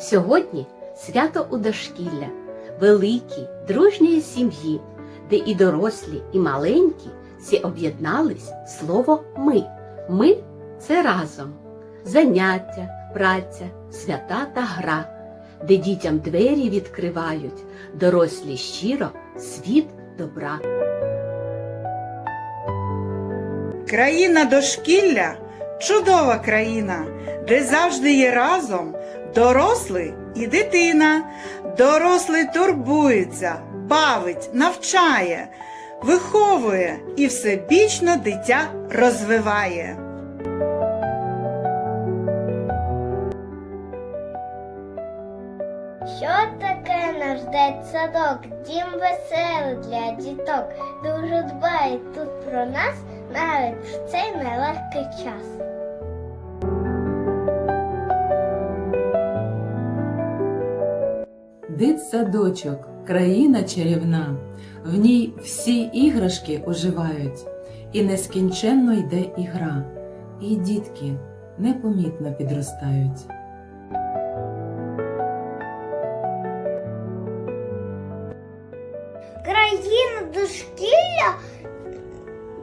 Сьогодні свято у дошкілля, великій, дружньої сім'ї, де і дорослі, і маленькі всі об'єднались в слово ми. Ми це разом. Заняття, праця, свята та гра, де дітям двері відкривають, дорослі щиро світ добра. Країна дошкілля чудова країна, де завжди є разом дорослий і дитина. Дорослий турбується, бавить, навчає, виховує і всебічно дитя розвиває. Що таке наш дитсадок? Дім веселий для діток. Дуже дбають тут про нас навіть в цей нелегкий час. Дитсадочок, країна чарівна, в ній всі іграшки оживають, і нескінченно йде ігра, і дітки непомітно підростають. Країна дошкілля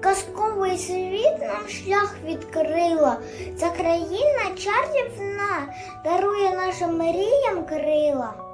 казковий світ нам шлях відкрила. Ця країна чарівна дарує нашим мріям крила.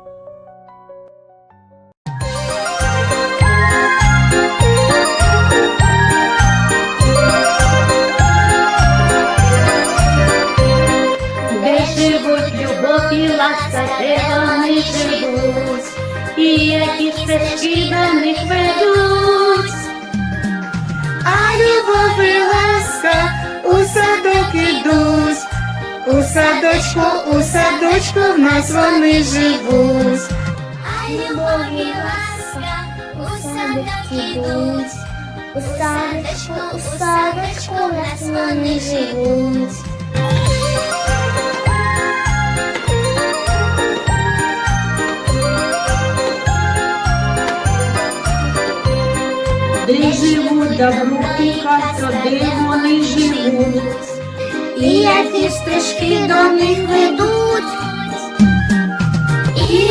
Садочку, у садочку в нас вони живуть. А любов і ласка у садок ідуть, у садочку, у садочку в нас вони живуть. Де живуть добру і кацю, де вони живуть, і які стежки до них ведуть. І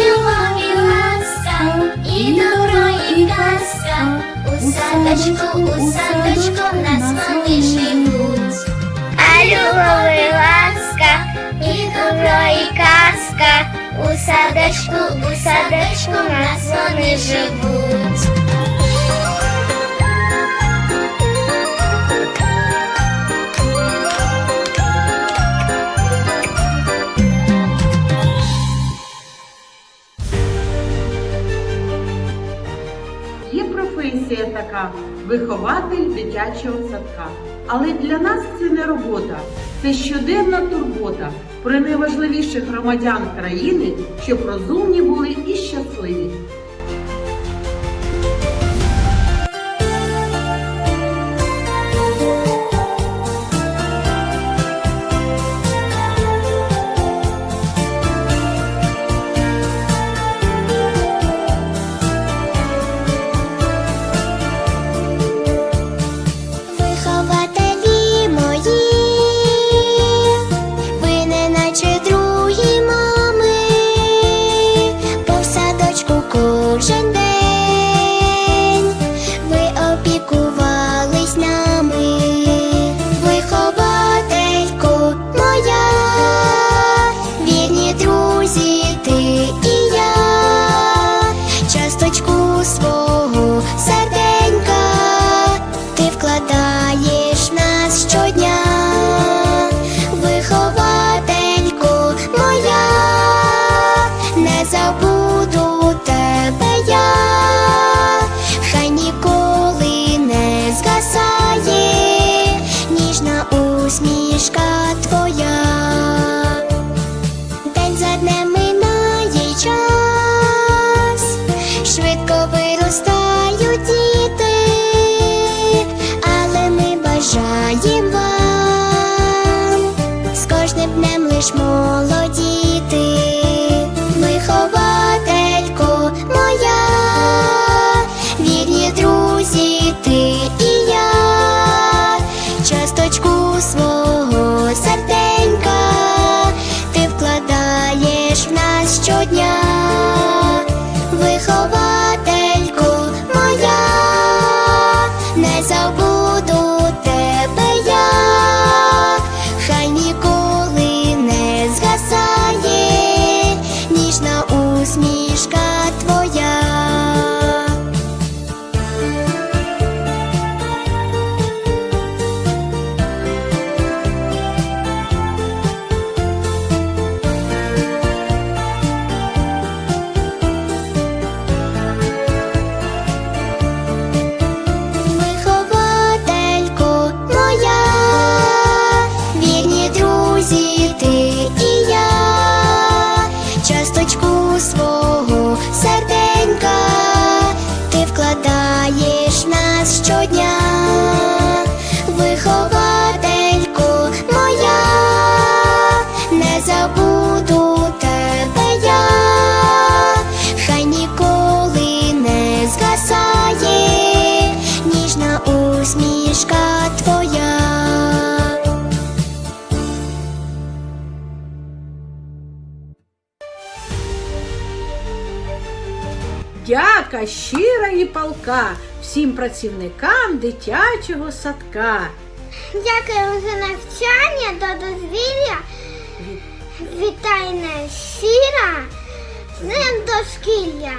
і ласка, і добро, і казка, у садочку, у садочку нас вони живуть. А любов, і ласка, і добро, і казка, у садочку, у садочку нас вони живуть. Професія така вихователь дитячого садка. Але для нас це не робота, це щоденна турбота про найважливіших громадян країни, щоб розумні були ти Подяка щира і палка всім працівникам дитячого садка. Дякую за навчання до дозвілля. Вітайна щира з ним дошкілля.